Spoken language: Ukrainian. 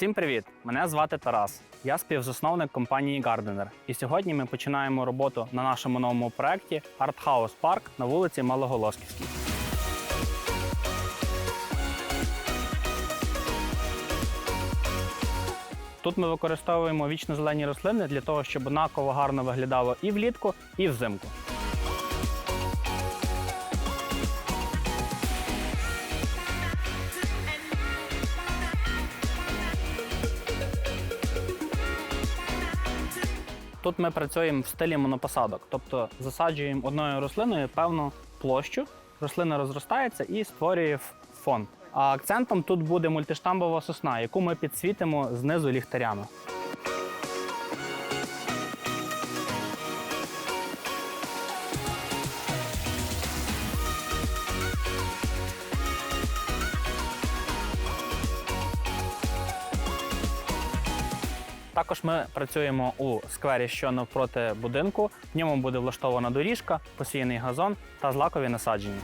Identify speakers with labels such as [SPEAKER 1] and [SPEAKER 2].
[SPEAKER 1] Усім привіт! Мене звати Тарас. Я співзасновник компанії Gardener. І сьогодні ми починаємо роботу на нашому новому проєкті Art House Park на вулиці Малоголосківській. Тут ми використовуємо вічно-зелені рослини для того, щоб однаково гарно виглядало і влітку, і взимку. Тут ми працюємо в стилі монопосадок, тобто засаджуємо одною рослиною певну площу, рослина розростається і створює фон. А акцентом тут буде мультиштамбова сосна, яку ми підсвітимо знизу ліхтарями. Також ми працюємо у сквері, що навпроти будинку. В ньому буде влаштована доріжка, посіяний газон та злакові насадження.